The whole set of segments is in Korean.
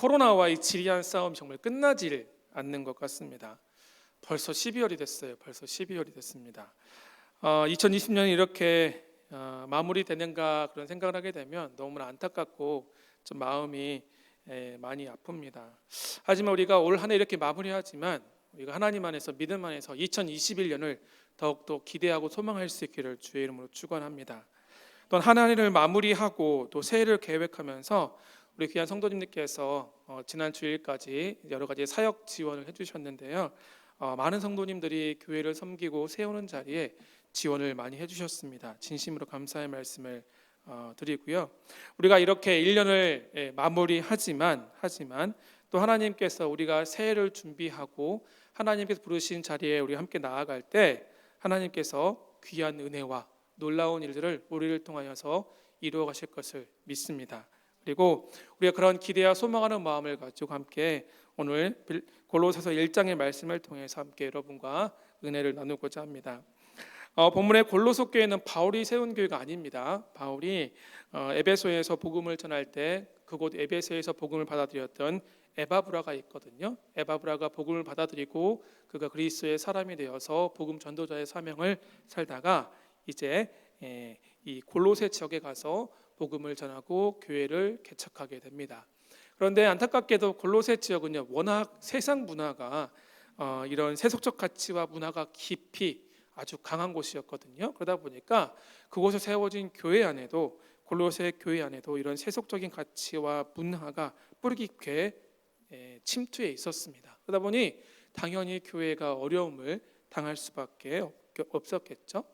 코로나와 이 지리한 싸움 정말 끝나질 않는 것 같습니다. 벌써 12월이 됐어요. 벌써 12월이 됐습니다. 어, 2020년이 이렇게 어, 마무리되는가 그런 생각을 하게 되면 너무나 안타깝고 좀 마음이 예, 많이 아픕니다. 하지만 우리가 올 한 해 이렇게 마무리하지만 우리가 하나님 안에서 믿음 안에서 2021년을 더욱더 기대하고 소망할 수 있기를 주의 이름으로 축원합니다. 또한 한 해를 마무리하고 또 새해를 계획하면서 우리 귀한 성도님들께서 어, 지난 주일까지 여러 가지 사역 지원을 해주셨는데요. 어, 많은 성도님들이 교회를 섬기고 세우는 자리에 지원을 많이 해주셨습니다. 진심으로 감사의 말씀을 어, 드리고요. 우리가 이렇게 1년을 예, 마무리하지만 하지만 또 하나님께서 우리가 새해를 준비하고 하나님께서 부르신 자리에 우리 함께 나아갈 때 하나님께서 귀한 은혜와 놀라운 일들을 우리를 통하여서 이루어 가실 것을 믿습니다. 그리고 우리가 그런 기대와 소망하는 마음을 가지고 함께 오늘 빌- 골로새서 1장의 말씀을 통해서 함께 여러분과 은혜를 나누고자 합니다. 어, 본문의 골로새 교회는 바울이 세운 교회가 아닙니다. 바울이 어, 에베소에서 복음을 전할 때 그곳 에베소에서 복음을 받아들였던 에바브라가 있거든요. 에바브라가 복음을 받아들이고 그가 그리스도의 사람이 되어서 복음 전도자의 사명을 살다가 이제 예, 이 골로새 지역에 가서 복음을 전하고 교회를 개척하게 됩니다. 그런데 안타깝게도 골로새 지역은요 워낙 세상 문화가 어, 이런 세속적 가치와 문화가 깊이 아주 강한 곳이었거든요. 그러다 보니까 그곳에 세워진 교회 안에도 골로새 교회 안에도 이런 세속적인 가치와 문화가 뿌리 깊게 예, 침투해 있었습니다. 그러다 보니 당연히 교회가 어려움을 당할 수밖에 없- 없었겠죠.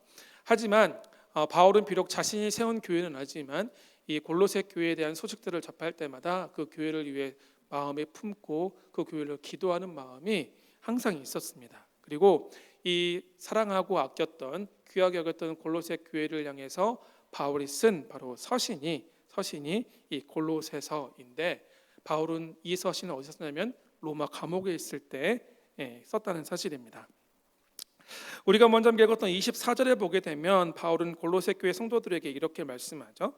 하지만 어, 바울은 비록 자신이 세운 교회는 아니지만 이 골로새 교회에 대한 소식들을 접할 때마다 그 교회를 위해 마음에 품고 그 교회를 기도하는 마음이 항상 있었습니다. 그리고 이 사랑하고 아꼈던 귀하게 여겼던 골로새 교회를 향해서 바울이 쓴 바로 서신이 서신이 이 골로새서인데 바울은 이 서신을 어디서 썼냐면 로마 감옥에 있을 때 예, 썼다는 사실입니다. 우리가 먼저 읽었던 24절에 보게 되면 바울은 골로새 교회 성도들에게 이렇게 말씀하죠.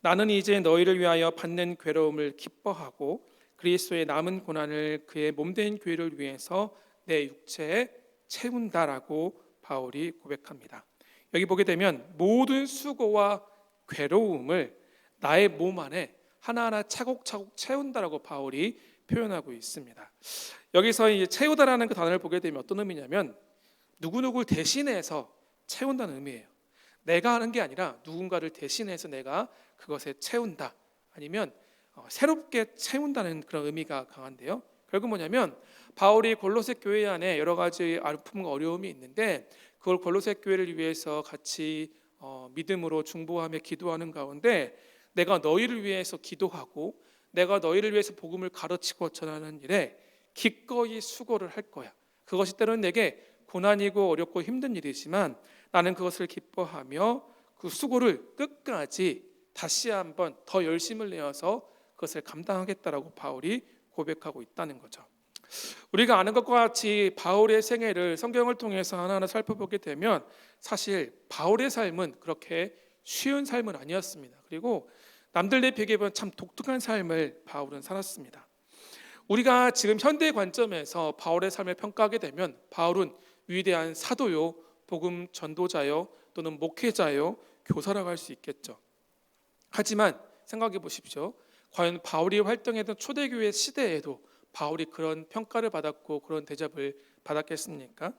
나는 이제 너희를 위하여 받는 괴로움을 기뻐하고 그리스도의 남은 고난을 그의 몸된 교회를 위해서 내 육체에 채운다라고 바울이 고백합니다. 여기 보게 되면 모든 수고와 괴로움을 나의 몸 안에 하나하나 차곡차곡 채운다라고 바울이 표현하고 있습니다. 여기서 이 채우다라는 그 단어를 보게 되면 어떤 의미냐면 누구누구를 대신해서 채운다는 의미예요. 내가 하는 게 아니라 누군가를 대신해서 내가 그것에 채운다. 아니면 어, 새롭게 채운다는 그런 의미가 강한데요. 결국 뭐냐면 바울이 골로새 교회 안에 여러 가지 아픔과 어려움이 있는데 그걸 골로새 교회를 위해서 같이 어, 믿음으로 중보하며 기도하는 가운데 내가 너희를 위해서 기도하고 내가 너희를 위해서 복음을 가르치고 전하는 일에 기꺼이 수고를 할 거야. 그것이 때로는 내게 고난이고 어렵고 힘든 일이지만 나는 그것을 기뻐하며 그 수고를 끝까지 다시 한번 더 열심을 내어서 그것을 감당하겠다라고 바울이 고백하고 있다는 거죠. 우리가 아는 것과 같이 바울의 생애를 성경을 통해서 하나하나 살펴보게 되면 사실 바울의 삶은 그렇게 쉬운 삶은 아니었습니다. 그리고 남들에 비교하면 참 독특한 삶을 바울은 살았습니다. 우리가 지금 현대 관점에서 바울의 삶을 평가하게 되면 바울은 위대한 사도요, 복음 전도자요, 또는 목회자요, 교사라고 할 수 있겠죠. 하지만 생각해 보십시오. 과연 바울이 활동했던 초대교회 시대에도 바울이 그런 평가를 받았고 그런 대접을 받았겠습니까?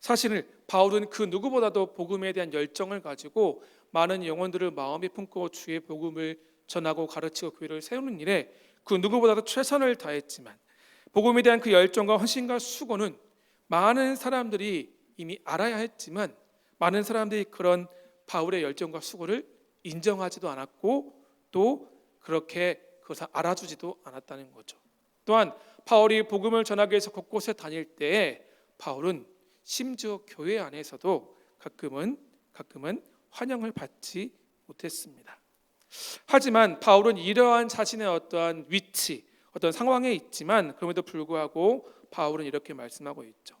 사실은 바울은 그 누구보다도 복음에 대한 열정을 가지고 많은 영혼들을 마음에 품고 주의 복음을 전하고 가르치고 교회를 세우는 일에 그 누구보다도 최선을 다했지만 복음에 대한 그 열정과 헌신과 수고는 많은 사람들이 이미 알아야 했지만 많은 사람들이 그런 바울의 열정과 수고를 인정하지도 않았고 또 그렇게 그것을 알아주지도 않았다는 거죠. 또한 바울이 복음을 전하기 위해서 곳곳에 다닐 때 바울은 심지어 교회 안에서도 가끔은 가끔은 환영을 받지 못했습니다. 하지만 바울은 이러한 자신의 어떠한 위치, 어떤 상황에 있지만 그럼에도 불구하고 바울은 이렇게 말씀하고 있죠.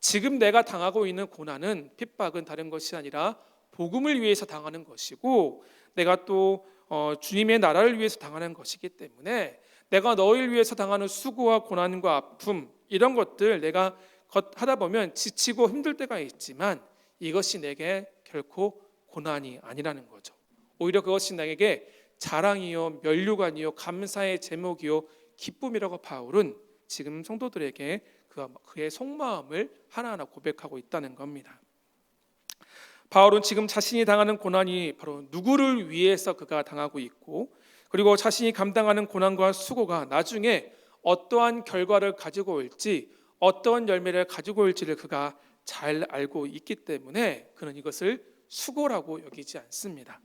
지금 내가 당하고 있는 고난은 핍박은 다른 것이 아니라 복음을 위해서 당하는 것이고 내가 또 어, 주님의 나라를 위해서 당하는 것이기 때문에 내가 너희를 위해서 당하는 수고와 고난과 아픔 이런 것들 내가 겉- 하다 보면 지치고 힘들 때가 있지만 이것이 내게 결코 고난이 아니라는 거죠. 오히려 그것이 나에게 자랑이요 면류관이요 감사의 제목이요 기쁨이라고 바울은 지금 성도들에게 그- 그의 속마음을 하나하나 고백하고 있다는 겁니다. 바울은 지금 자신이 당하는 고난이 바로 누구를 위해서 그가 당하고 있고 그리고 자신이 감당하는 고난과 수고가 나중에 어떠한 결과를 가지고 올지 어떠한 열매를 가지고 올지를 그가 잘 알고 있기 때문에 그는 이것을 수고라고 여기지 않습니다.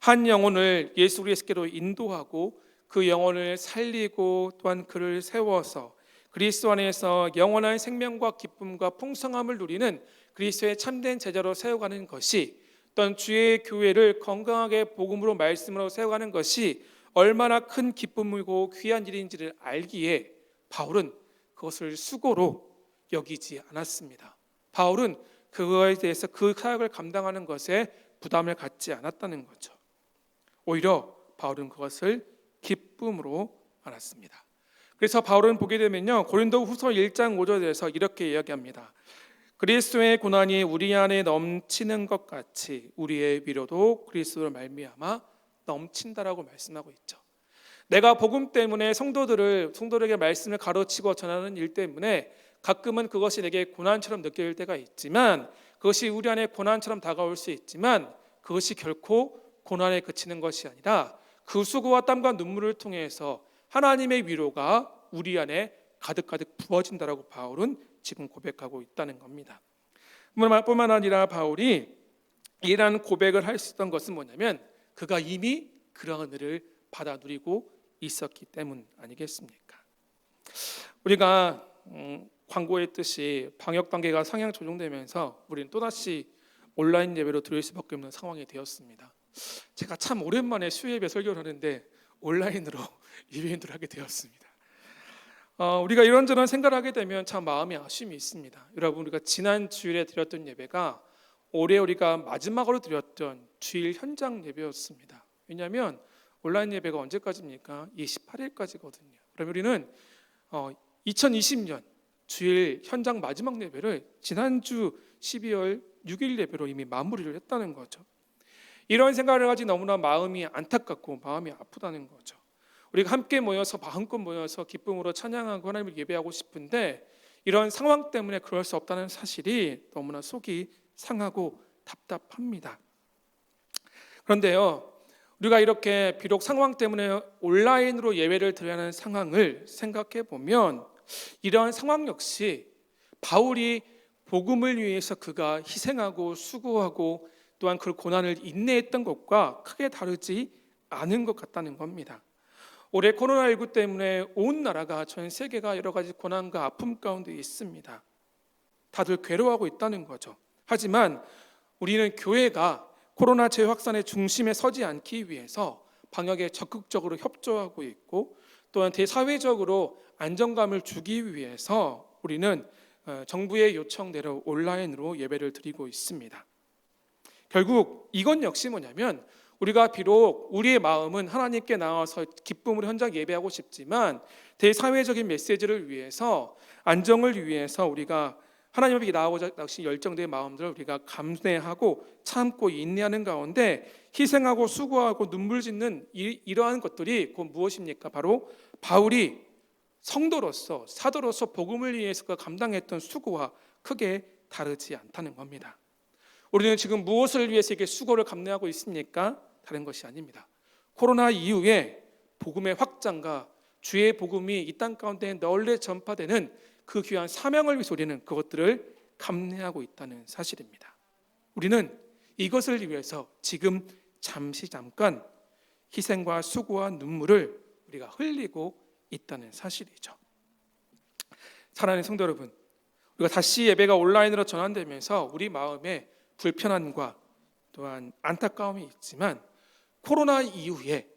한 영혼을 예수 그리스도로 인도하고 그 영혼을 살리고 또한 그를 세워서 그리스도 안에서 영원한 생명과 기쁨과 풍성함을 누리는 그리스도의 참된 제자로 세워가는 것이 또한 주의 교회를 건강하게 복음으로 말씀으로 세워가는 것이 얼마나 큰 기쁨이고 귀한 일인지를 알기에 바울은 그것을 수고로 여기지 않았습니다. 바울은 그거에 대해서 그 사역을 감당하는 것에 부담을 갖지 않았다는 거죠. 오히려 바울은 그것을 기쁨으로 알았습니다. 그래서 바울은 보게 되면요 고린도 후서 1장 5절에서 이렇게 이야기합니다. 그리스도의 고난이 우리 안에 넘치는 것 같이 우리의 위로도 그리스도를 말미암아 넘친다라고 말씀하고 있죠. 내가 복음 때문에 성도들을 성도들에게 말씀을 가르치고 전하는 일 때문에 가끔은 그것이 내게 고난처럼 느껴질 때가 있지만 그것이 우리 안에 고난처럼 다가올 수 있지만 그것이 결코 고난에 그치는 것이 아니라 그 수고와 땀과 눈물을 통해서 하나님의 위로가 우리 안에 가득가득 부어진다라고 바울은 지금 고백하고 있다는 겁니다. 뿐만 아니라 바울이 이러한 고백을 할 수 있던 것은 뭐냐면 그가 이미 그러한 은혜를 받아 누리고 있었기 때문 아니겠습니까? 우리가 음, 광고했듯이 방역 단계가 상향 조정되면서 우리는 또다시 온라인 예배로 드릴 수밖에 없는 상황이 되었습니다. 제가 참 오랜만에 수예배 설교를 하는데 온라인으로 예배인들 하게 되었습니다. 어, 우리가 이런저런 생각을 하게 되면 참 마음이 아쉬움이 있습니다. 여러분 우리가 지난 주일에 드렸던 예배가 올해 우리가 마지막으로 드렸던 주일 현장 예배였습니다. 왜냐하면 온라인 예배가 언제까지입니까? 28일까지거든요. 그럼 우리는 어, 2020년 주일 현장 마지막 예배를 지난주 12월 6일 예배로 이미 마무리를 했다는 거죠. 이런 생각을 가지 너무나 마음이 안타깝고 마음이 아프다는 거죠. 우리가 함께 모여서 마음껏 모여서 기쁨으로 찬양하고 하나님을 예배하고 싶은데 이런 상황 때문에 그럴 수 없다는 사실이 너무나 속이 상하고 답답합니다. 그런데요, 우리가 이렇게 비록 상황 때문에 온라인으로 예배를 드려야 하는 상황을 생각해 보면 이러한 상황 역시 바울이 복음을 위해서 그가 희생하고 수고하고 또한 그 고난을 인내했던 것과 크게 다르지 않은 것 같다는 겁니다. 올해 코로나19 때문에 온 나라가 전 세계가 여러 가지 고난과 아픔 가운데 있습니다. 다들 괴로워하고 있다는 거죠. 하지만 우리는 교회가 코로나 재확산의 중심에 서지 않기 위해서 방역에 적극적으로 협조하고 있고 또한 대사회적으로 안정감을 주기 위해서 우리는 어, 정부의 요청대로 온라인으로 예배를 드리고 있습니다. 결국 이건 역시 뭐냐면 우리가 비록 우리의 마음은 하나님께 나와서 기쁨으로 현장 예배하고 싶지만 대사회적인 메시지를 위해서 안정을 위해서 우리가 하나님 앞에 나오고자 열정된 마음들을 우리가 감내하고 참고 인내하는 가운데 희생하고 수고하고 눈물 짓는 이, 이러한 것들이 곧 무엇입니까? 바로 바울이 성도로서 사도로서 복음을 위해서 그가 감당했던 수고와 크게 다르지 않다는 겁니다. 우리는 지금 무엇을 위해서 이게 수고를 감내하고 있습니까? 다른 것이 아닙니다. 코로나 이후에 복음의 확장과 주의 복음이 이 땅 가운데 널리 전파되는 그 귀한 사명을 위해서 우리는 그것들을 감내하고 있다는 사실입니다. 우리는 이것을 위해서 지금 잠시 잠깐 희생과 수고와 눈물을 우리가 흘리고 있다는 사실이죠. 사랑하는 성도 여러분, 우리가 다시 예배가 온라인으로 전환되면서 우리 마음에 불편함과 또한 안타까움이 있지만 코로나 이후에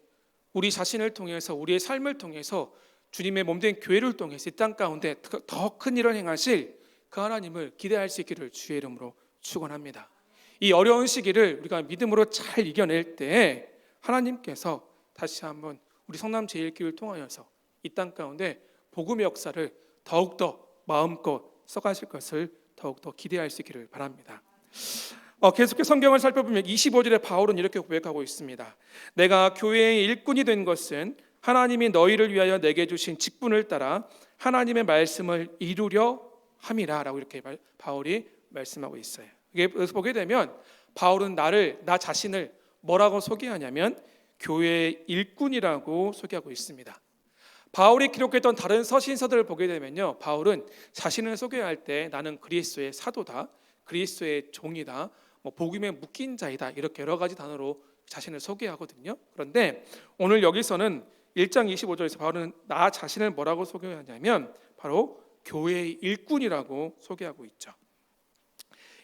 우리 자신을 통해서 우리의 삶을 통해서 주님의 몸된 교회를 통해서 이 땅 가운데 더 큰 일을 행하실 그 하나님을 기대할 수 있기를 주의 이름으로 축원합니다. 이 어려운 시기를 우리가 믿음으로 잘 이겨낼 때 하나님께서 다시 한번 우리 성남 제일교회를 통하여서 이 땅 가운데 복음의 역사를 더욱더 마음껏 써가실 것을 더욱더 기대할 수 있기를 바랍니다. 어, 계속해서 성경을 살펴보면 25절에 바울은 이렇게 고백하고 있습니다. 내가 교회의 일꾼이 된 것은 하나님이 너희를 위하여 내게 주신 직분을 따라 하나님의 말씀을 이루려 함이라라고 이렇게 말- 바울이 말씀하고 있어요. 그래서 보게 되면 바울은 나를 나 자신을 뭐라고 소개하냐면 교회의 일꾼이라고 소개하고 있습니다. 바울이 기록했던 다른 서신서들을 보게 되면요, 바울은 자신을 소개할 때 나는 그리스도의 사도다, 그리스도의 종이다, 뭐 복음에 묶인 자이다 이렇게 여러 가지 단어로 자신을 소개하거든요. 그런데 오늘 여기서는 1장 25절에서 바울은 나 자신을 뭐라고 소개하냐면 바로 교회의 일꾼이라고 소개하고 있죠.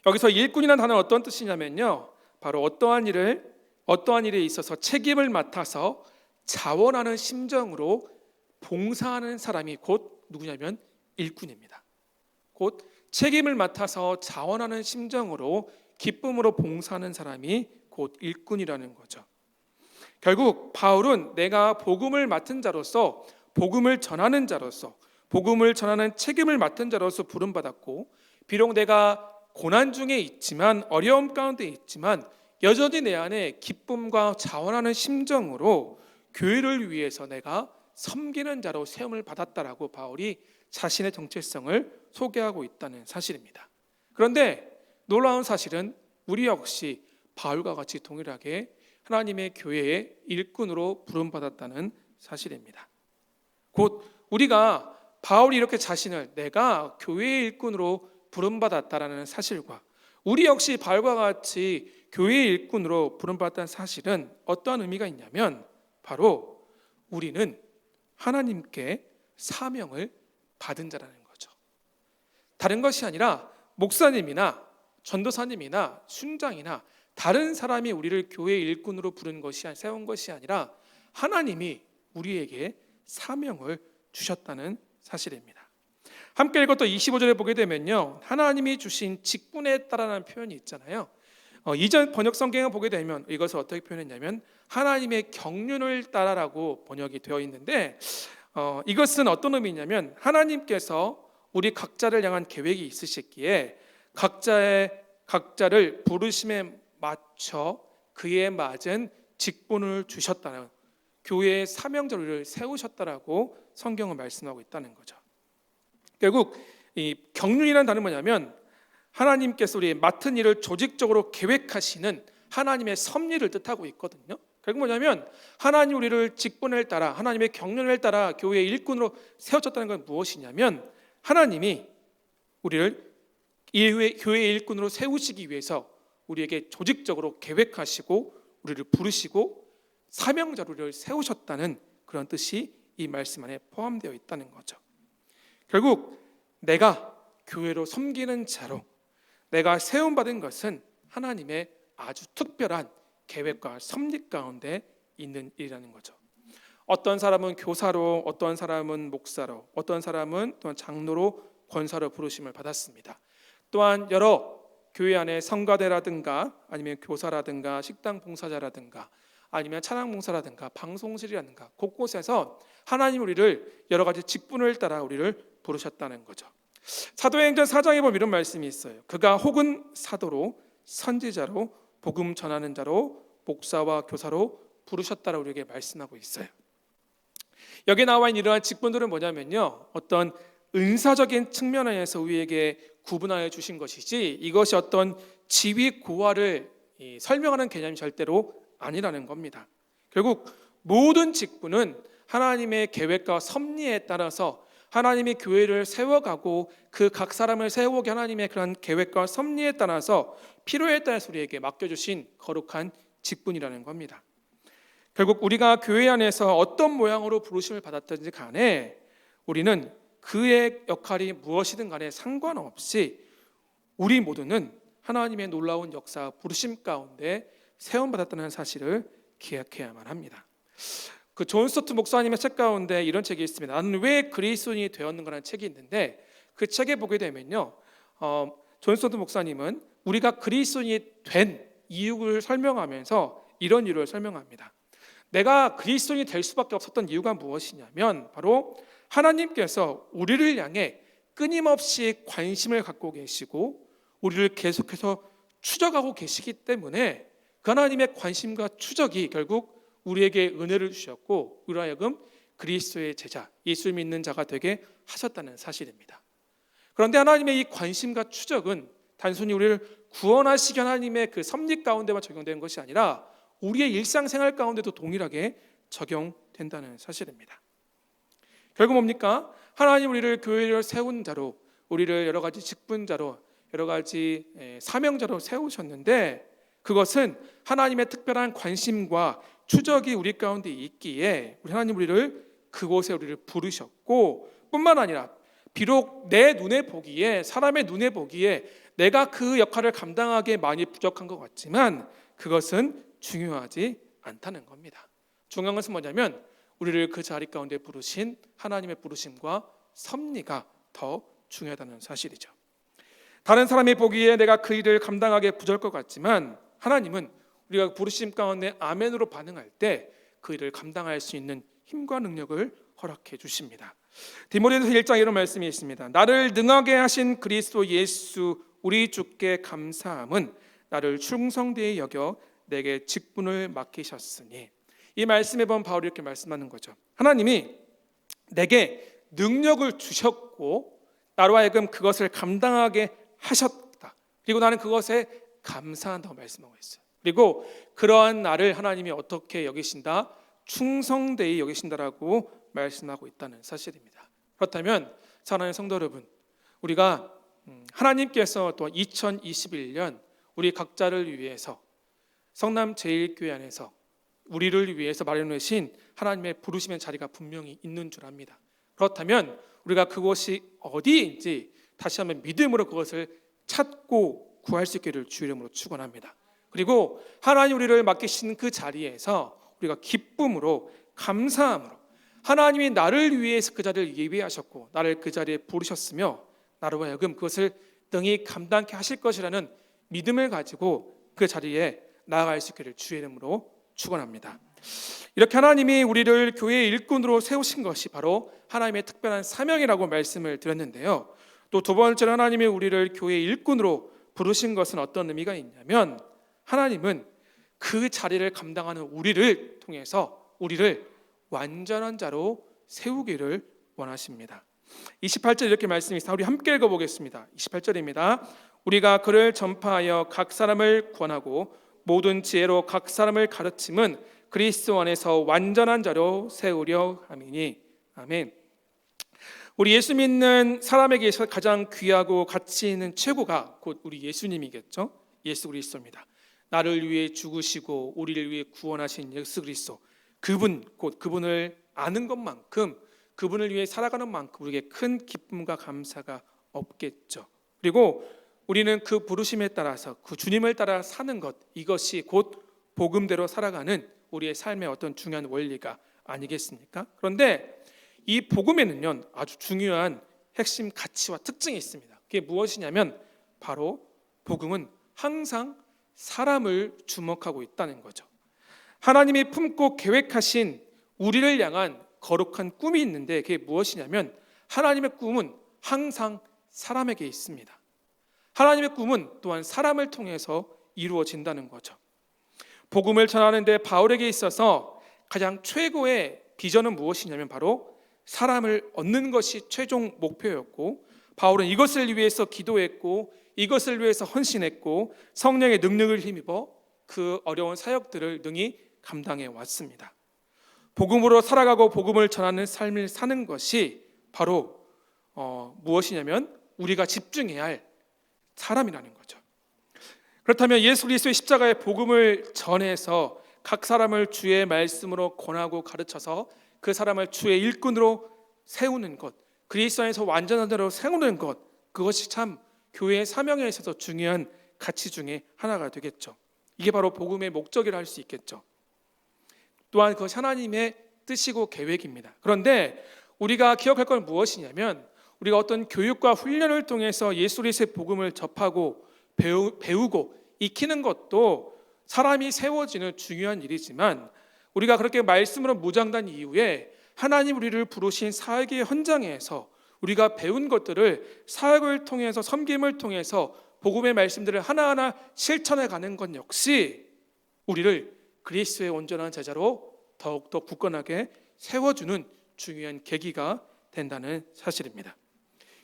여기서 일꾼이라는 단어는 어떤 뜻이냐면요. 바로 어떠한 일을 어떠한 일에 있어서 책임을 맡아서 자원하는 심정으로 봉사하는 사람이 곧 누구냐면 일꾼입니다. 곧 책임을 맡아서 자원하는 심정으로 기쁨으로 봉사하는 사람이 곧 일꾼이라는 거죠. 결국 바울은 내가 복음을 맡은 자로서 복음을 전하는 자로서 복음을 전하는 책임을 맡은 자로서 부름 받았고 비록 내가 고난 중에 있지만 어려움 가운데 있지만 여전히 내 안에 기쁨과 자원하는 심정으로 교회를 위해서 내가 섬기는 자로 세움을 받았다라고 바울이 자신의 정체성을 소개하고 있다는 사실입니다. 그런데 놀라운 사실은 우리 역시 바울과 같이 동일하게 하나님의 교회의 일꾼으로 부름받았다는 사실입니다. 곧 우리가 바울이 이렇게 자신을 내가 교회의 일꾼으로 부름받았다라는 사실과 우리 역시 바울과 같이 교회의 일꾼으로 부름받았다는 사실은 어떠한 의미가 있냐면 바로 우리는 하나님께 사명을 받은 자라는 거죠. 다른 것이 아니라 목사님이나 전도사님이나 순장이나 다른 사람이 우리를 교회 일꾼으로 부른 것이 세운 것이 아니라 하나님이 우리에게 사명을 주셨다는 사실입니다. 함께 읽었던 25절에 보게 되면요. 하나님이 주신 직분에 따라라는 표현이 있잖아요. 어, 이전 번역 성경을 보게 되면 이것을 어떻게 표현했냐면 하나님의 경륜을 따라라고 번역이 되어 있는데 어, 이것은 어떤 의미냐면 하나님께서 우리 각자를 향한 계획이 있으셨기에 각자의 각자를 부르심에 맞춰 그에 맞은 직분을 주셨다는 교회의 사명자를 세우셨다라고 성경은 말씀하고 있다는 거죠. 결국 이 경륜이라는 단어는 뭐냐면 하나님께서 우리 맡은 일을 조직적으로 계획하시는 하나님의 섭리를 뜻하고 있거든요. 결국 뭐냐면 하나님 우리를 직분을 따라 하나님의 경륜을 따라 교회의 일꾼으로 세워졌다는 건 무엇이냐면 하나님이 우리를 교회의 일꾼으로 세우시기 위해서 우리에게 조직적으로 계획하시고 우리를 부르시고 사명자로 우리를 세우셨다는 그런 뜻이 이 말씀 안에 포함되어 있다는 거죠. 결국 내가 교회로 섬기는 자로 내가 세움 받은 것은 하나님의 아주 특별한 계획과 섭리 가운데 있는 일이라는 거죠. 어떤 사람은 교사로, 어떤 사람은 목사로, 어떤 사람은 또한 장로로 권사로 부르심을 받았습니다. 또한 여러 교회 안에 성가대라든가 아니면 교사라든가 식당 봉사자라든가 아니면 찬양 봉사라든가 방송실이라든가 곳곳에서 하나님 우리를 여러 가지 직분을 따라 우리를 부르셨다는 거죠. 사도행전 4장에 보면 이런 말씀이 있어요. 그가 혹은 사도로 선지자로 복음 전하는 자로 목사와 교사로 부르셨다라고 우리에게 말씀하고 있어요. 여기 나와 있는 이러한 직분들은 뭐냐면요. 어떤 은사적인 측면에서 우리에게 구분하여 주신 것이지 이것이 어떤 지위 고하를 이, 설명하는 개념이 절대로 아니라는 겁니다. 결국 모든 직분은 하나님의 계획과 섭리에 따라서 하나님이 교회를 세워가고 그 각 사람을 세우게 하나님의 그런 계획과 섭리에 따라서 필요에 따라서 우리에게 맡겨주신 거룩한 직분이라는 겁니다. 결국 우리가 교회 안에서 어떤 모양으로 부르심을 받았든지 간에 우리는 그의 역할이 무엇이든 간에 상관없이 우리 모두는 하나님의 놀라운 역사 부르심 가운데 세움 받았다는 사실을 기억해야만 합니다. 그 존 스토트 목사님의 책 가운데 이런 책이 있습니다. 나는 왜 그리스도인이 되었는가라는 책이 있는데 그 책에 보게 되면요, 어, 존 스토트 목사님은 우리가 그리스도인이 된 이유를 설명하면서 이런 이유를 설명합니다. 내가 그리스도인이 될 수밖에 없었던 이유가 무엇이냐면 바로 하나님께서 우리를 향해 끊임없이 관심을 갖고 계시고 우리를 계속해서 추적하고 계시기 때문에 그 하나님의 관심과 추적이 결국 우리에게 은혜를 주셨고 우리 하여금 그리스도의 제자, 예수 믿는 자가 되게 하셨다는 사실입니다. 그런데 하나님의 이 관심과 추적은 단순히 우리를 구원하시기 하나님의 그 섭리 가운데만 적용되는 것이 아니라 우리의 일상생활 가운데도 동일하게 적용된다는 사실입니다. 결국 뭡니까? 하나님 우리를 교회를 세운 자로 우리를 여러 가지 직분자로 여러 가지 에, 사명자로 세우셨는데 그것은 하나님의 특별한 관심과 추적이 우리 가운데 있기에 우리 하나님 우리를 그곳에 우리를 부르셨고 뿐만 아니라 비록 내 눈에 보기에 사람의 눈에 보기에 내가 그 역할을 감당하기에 많이 부족한 것 같지만 그것은 중요하지 않다는 겁니다. 중요한 것은 뭐냐면 우리를 그 자리 가운데 부르신 하나님의 부르심과 섭리가 더 중요하다는 사실이죠. 다른 사람이 보기에 내가 그 일을 감당하기에 부족할 것 같지만 하나님은 우리가 부르심 가운데 아멘으로 반응할 때 그 일을 감당할 수 있는 힘과 능력을 허락해 주십니다. 디모데서 1장 이런 말씀이 있습니다. 나를 능하게 하신 그리스도 예수 우리 주께 감사함은 나를 충성되이 여겨 내게 직분을 맡기셨으니 이 말씀에 보면 바울이 이렇게 말씀하는 거죠. 하나님이 내게 능력을 주셨고 나로 하여금 그것을 감당하게 하셨다. 그리고 나는 그것에 감사한다고 말씀하고 있어요. 그리고 그러한 나를 하나님이 어떻게 여기신다? 충성되이 여기신다라고 말씀하고 있다는 사실입니다. 그렇다면 사랑하는 성도 여러분, 우리가 음, 하나님께서 또 2021년 우리 각자를 위해서 성남 제일교회 안에서 우리를 위해서 마련하신 하나님의 부르심의 자리가 분명히 있는 줄 압니다. 그렇다면 우리가 그곳이 어디인지 다시 한번 믿음으로 그것을 찾고 구할 수 있기를 주 이름으로 축원합니다. 그리고 하나님 우리를 맡기신 그 자리에서 우리가 기쁨으로 감사함으로 하나님이 나를 위해서 그 자리를 예비하셨고 나를 그 자리에 부르셨으며 나로 하여금 그것을 능히 감당케 하실 것이라는 믿음을 가지고 그 자리에 나아갈 수 있기를 주의 이름으로 축원합니다. 이렇게 하나님이 우리를 교회의 일꾼으로 세우신 것이 바로 하나님의 특별한 사명이라고 말씀을 드렸는데요. 또 두 번째로 하나님이 우리를 교회의 일꾼으로 부르신 것은 어떤 의미가 있냐면 하나님은 그 자리를 감당하는 우리를 통해서 우리를 완전한 자로 세우기를 원하십니다. 28절 이렇게 말씀이 있습니다. 우리 함께 읽어보겠습니다. 28절입니다. 우리가 그를 전파하여 각 사람을 권하고 모든 지혜로 각 사람을 가르침은 그리스도 안에서 완전한 자로 세우려 함이니 아멘. 우리 예수 믿는 사람에게 서 가장 귀하고 가치 있는 최고가 곧 우리 예수님이겠죠. 예수 그리스도입니다. 나를 위해 죽으시고 우리를 위해 구원하신 예수 그리스도 그분 곧 그분을 아는 것만큼 그분을 위해 살아가는 만큼 우리에게 큰 기쁨과 감사가 없겠죠. 그리고 우리는 그 부르심에 따라서 그 주님을 따라 사는 것 이것이 곧 복음대로 살아가는 우리의 삶의 어떤 중요한 원리가 아니겠습니까? 그런데 이 복음에는요 아주 중요한 핵심 가치와 특징이 있습니다. 그게 무엇이냐면 바로 복음은 항상 사람을 주목하고 있다는 거죠. 하나님이 품고 계획하신 우리를 향한 거룩한 꿈이 있는데 그게 무엇이냐면 하나님의 꿈은 항상 사람에게 있습니다. 하나님의 꿈은 또한 사람을 통해서 이루어진다는 거죠. 복음을 전하는데 바울에게 있어서 가장 최고의 비전은 무엇이냐면 바로 사람을 얻는 것이 최종 목표였고 바울은 이것을 위해서 기도했고 이것을 위해서 헌신했고 성령의 능력을 힘입어 그 어려운 사역들을 능히 감당해 왔습니다. 복음으로 살아가고 복음을 전하는 삶을 사는 것이 바로 어, 무엇이냐면 우리가 집중해야 할 사람이라는 거죠. 그렇다면 예수 그리스도의 십자가의 복음을 전해서 각 사람을 주의 말씀으로 권하고 가르쳐서 그 사람을 주의 일꾼으로 세우는 것, 그리스도 안에서 완전한 자로 세우는 것, 그것이 참 교회의 사명에 있어서 중요한 가치 중에 하나가 되겠죠. 이게 바로 복음의 목적이라 할 수 있겠죠. 또한 그것이 하나님의 뜻이고 계획입니다. 그런데 우리가 기억할 건 무엇이냐면 우리가 어떤 교육과 훈련을 통해서 예수 그리스도의 복음을 접하고 배우, 배우고 익히는 것도 사람이 세워지는 중요한 일이지만 우리가 그렇게 말씀으로 무장단 이후에 하나님 우리를 부르신 사역의 현장에서 우리가 배운 것들을 사역을 통해서 섬김을 통해서 복음의 말씀들을 하나하나 실천해 가는 것 역시 우리를 그리스도의 온전한 제자로 더욱더 굳건하게 세워주는 중요한 계기가 된다는 사실입니다.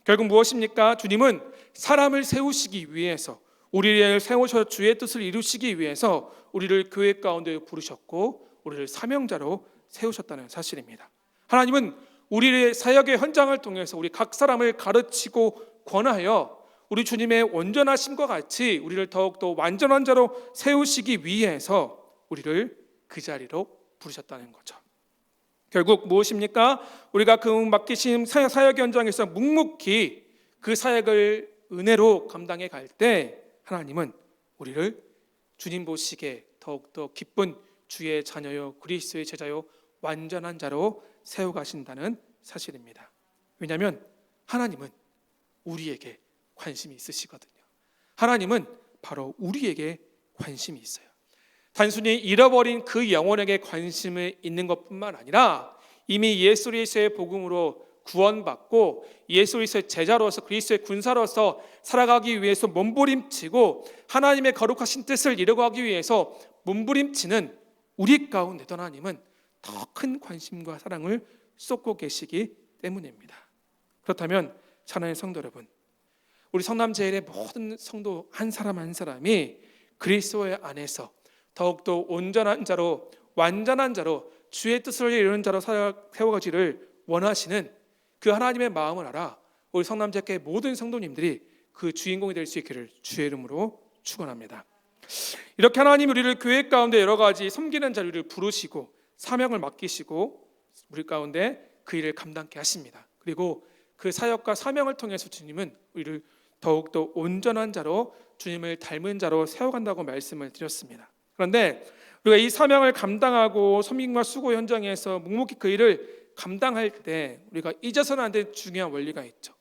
결국 무엇입니까? 주님은 사람을 세우시기 위해서 우리를 세우셔 주의 뜻을 이루시기 위해서 우리를 교회 가운데 부르셨고 우리를 사명자로 세우셨다는 사실입니다. 하나님은 우리의 사역의 현장을 통해서 우리 각 사람을 가르치고 권하여 우리 주님의 온전하심과 같이 우리를 더욱더 완전한 자로 세우시기 위해서 우리를 그 자리로 부르셨다는 거죠. 결국 무엇입니까? 우리가 그 맡기신 사역 사역 현장에서 묵묵히 그 사역을 은혜로 감당해 갈 때 하나님은 우리를 주님 보시기에 더욱더 기쁜 주의 자녀요 그리스도의 제자요 완전한 자로 세워 가신다는 사실입니다. 왜냐하면 하나님은 우리에게 관심이 있으시거든요. 하나님은 바로 우리에게 관심이 있어요. 단순히 잃어버린 그 영혼에게 관심이 있는 것뿐만 아니라 이미 예수 그리스도의 복음으로 구원받고 예수 그리스도의 제자로서 그리스도의 군사로서 살아가기 위해서 몸부림치고 하나님의 거룩하신 뜻을 이루어가기 위해서 몸부림치는 우리 가운데도 하나님은 더 큰 관심과 사랑을 쏟고 계시기 때문입니다. 그렇다면 사랑하는 성도 여러분, 우리 성남 제일의 모든 성도 한 사람 한 사람이 그리스도의 안에서 더욱더 온전한 자로 완전한 자로 주의 뜻을 이루는 자로 세워가기를 원하시는 그 하나님의 마음을 알아 우리 성남제교회 모든 성도님들이 그 주인공이 될 수 있기를 주의 이름으로 축원합니다. 이렇게 하나님 우리를 교회 가운데 여러 가지 섬기는 자리를 부르시고 사명을 맡기시고 우리 가운데 그 일을 감당케 하십니다. 그리고 그 사역과 사명을 통해서 주님은 우리를 더욱더 온전한 자로 주님을 닮은 자로 세워간다고 말씀을 드렸습니다. 그런데 우리가 이 사명을 감당하고 섬김과 수고 현장에서 묵묵히 그 일을 감당할 때 우리가 잊어서는 안 되는 중요한 원리가 있죠.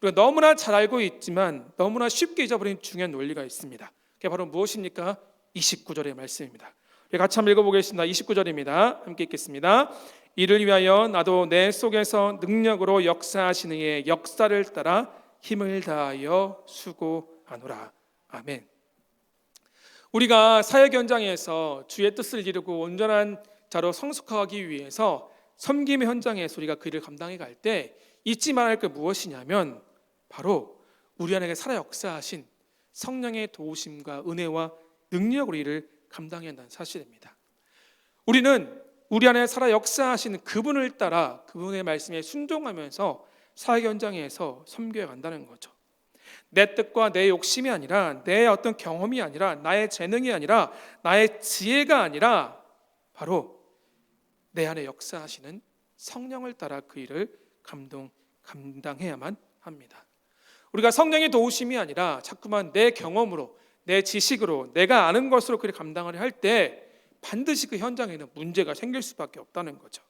우리가 너무나 잘 알고 있지만 너무나 쉽게 잊어버린 중요한 원리가 있습니다. 그게 바로 무엇입니까? 29절의 말씀입니다. 우리 같이 한번 읽어보겠습니다. 29절입니다. 함께 읽겠습니다. 이를 위하여 나도 내 속에서 능력으로 역사하시는 이의 역사를 따라 힘을 다하여 수고하노라. 아멘. 우리가 사역 현장에서 주의 뜻을 이루고 온전한 자로 성숙하기 위해서 섬김의 현장에서 우리가 그 일을 감당해 갈 때 잊지 말할 게 무엇이냐면 바로 우리 안에 살아 역사하신 성령의 도우심과 은혜와 능력으로 이를 감당해야 한다는 사실입니다. 우리는 우리 안에 살아 역사하시는 그분을 따라 그분의 말씀에 순종하면서 사역 현장에서 섬겨야 한다는 거죠. 내 뜻과 내 욕심이 아니라 내 어떤 경험이 아니라 나의 재능이 아니라 나의 지혜가 아니라 바로 내 안에 역사하시는 성령을 따라 그 일을 감동 감당해야만 합니다. 우리가 성령의 도우심이 아니라 자꾸만 내 경험으로 내 지식으로 내가 아는 것으로 그를 감당을 할 때 반드시 그 현장에는 문제가 생길 수밖에 없다는 거죠.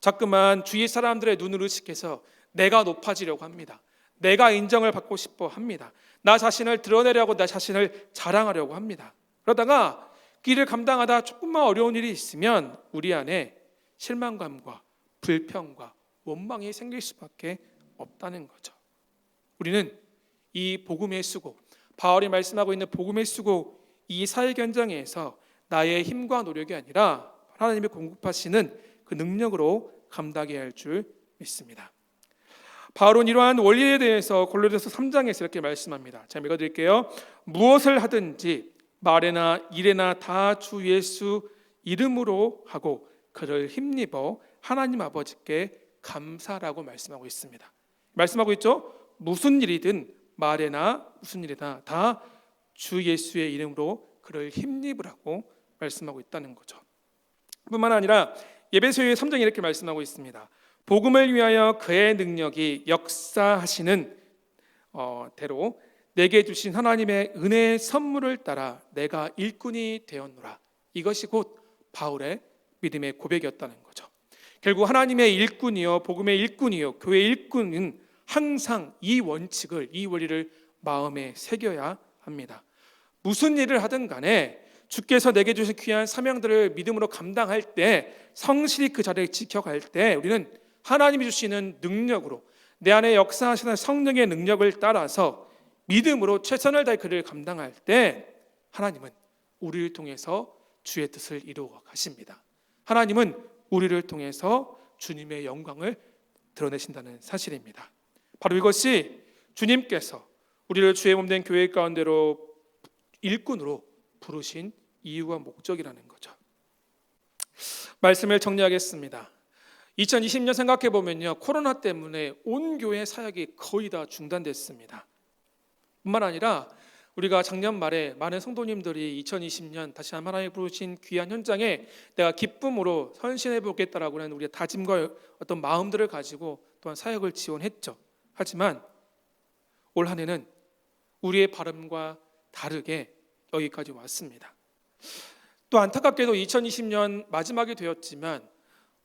자꾸만 주위 사람들의 눈을 의식해서 내가 높아지려고 합니다. 내가 인정을 받고 싶어 합니다. 나 자신을 드러내려고 나 자신을 자랑하려고 합니다. 그러다가 길을 감당하다 조금만 어려운 일이 있으면 우리 안에 실망감과 불평과 원망이 생길 수밖에 없다는 거죠. 우리는 이 복음의 수고, 바울이 말씀하고 있는 복음의 수고 이 사회 현장에서 나의 힘과 노력이 아니라 하나님이 공급하시는 그 능력으로 감당해야 할 줄 믿습니다. 바울은 이러한 원리에 대해서 골로새서 3장에서 이렇게 말씀합니다. 제가 읽어 드릴게요. 무엇을 하든지 말에나 일에나 다 주 예수 이름으로 하고 그를 힘입어 하나님 아버지께 감사라고 말씀하고 있습니다. 말씀하고 있죠? 무슨 일이든 말에나 무슨 일이나 다 주 예수의 이름으로 그를 힘입으라고 말씀하고 있다는 거죠. 뿐만 아니라 예배소의 3장에 이렇게 말씀하고 있습니다. 복음을 위하여 그의 능력이 역사하시는 어, 대로 내게 주신 하나님의 은혜의 선물을 따라 내가 일꾼이 되었노라. 이것이 곧 바울의 믿음의 고백이었다는 거죠. 결국 하나님의 일꾼이요, 복음의 일꾼이요, 교회 일꾼은 항상 이 원칙을, 이 원리를 마음에 새겨야 합니다. 무슨 일을 하든 간에 주께서 내게 주신 귀한 사명들을 믿음으로 감당할 때 성실히 그 자리를 지켜갈 때 우리는 하나님이 주시는 능력으로 내 안에 역사하시는 성령의 능력을 따라서 믿음으로 최선을 다해 그를 감당할 때 하나님은 우리를 통해서 주의 뜻을 이루어 가십니다. 하나님은 우리를 통해서 주님의 영광을 드러내신다는 사실입니다. 바로 이것이 주님께서 우리를 주의 몸 된 교회 가운데로 일꾼으로 부르신 이유와 목적이라는 거죠. 말씀을 정리하겠습니다. 2020년 생각해 보면요. 코로나 때문에 온 교회 사역이 거의 다 중단됐습니다. 뿐만 아니라 우리가 작년 말에 많은 성도님들이 2020년 다시 한번 하나님 부르신 귀한 현장에 내가 기쁨으로 헌신해 보겠다라고 하는 우리의 다짐과 어떤 마음들을 가지고 또한 사역을 지원했죠. 하지만 올 한 해는 우리의 바람과 다르게 여기까지 왔습니다. 또 안타깝게도 2020년 마지막이 되었지만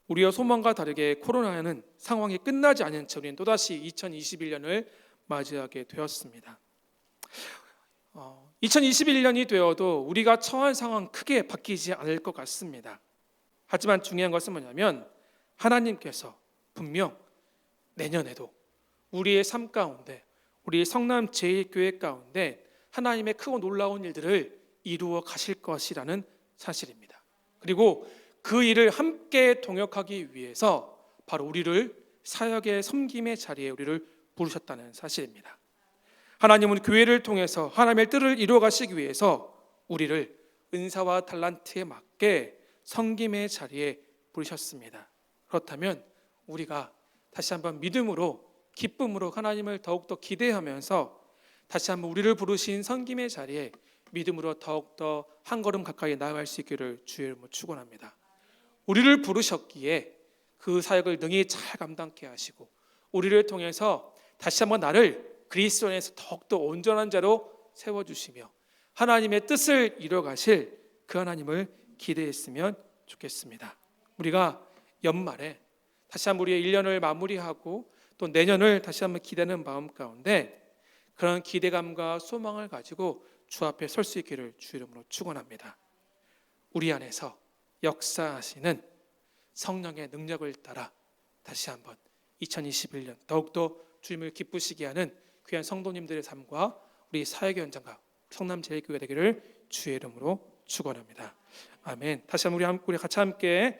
우리의 소망과 다르게 코로나는 상황이 끝나지 않은 채 우리는 또다시 2021년을 맞이하게 되었습니다. 어, 2021년이 되어도 우리가 처한 상황 크게 바뀌지 않을 것 같습니다. 하지만 중요한 것은 뭐냐면 하나님께서 분명 내년에도 우리의 삶 가운데 우리 성남 제1교회 가운데 하나님의 크고 놀라운 일들을 이루어 가실 것이라는 사실입니다. 그리고 그 일을 함께 동역하기 위해서 바로 우리를 사역의 섬김의 자리에 우리를 부르셨다는 사실입니다. 하나님은 교회를 통해서 하나님의 뜻을 이루어 가시기 위해서 우리를 은사와 달란트에 맞게 섬김의 자리에 부르셨습니다. 그렇다면 우리가 다시 한번 믿음으로 기쁨으로 하나님을 더욱더 기대하면서 다시 한번 우리를 부르신 섬김의 자리에 믿음으로 더욱더 한 걸음 가까이 나아갈 수 있기를 주의 이름으로 축원합니다. 우리를 부르셨기에 그 사역을 능히 잘 감당케 하시고 우리를 통해서 다시 한번 나를 그리스도 안에서 더욱더 온전한 자로 세워 주시며 하나님의 뜻을 이뤄 가실 그 하나님을 기대했으면 좋겠습니다. 우리가 연말에 다시 한번 우리의 1년을 마무리하고 또 내년을 다시 한번 기대하는 마음 가운데 그런 기대감과 소망을 가지고 주 앞에 설 수 있기를 주 이름으로 축원합니다. 우리 안에서 역사하시는 성령의 능력을 따라 다시 한번 2021년 더욱더 주님을 기쁘시게 하는 귀한 성도님들의 삶과 우리 사역의 현장과 성남 제일교회 되기를 주의 이름으로 축원합니다. 아멘. 다시 한번 우리 같이 함께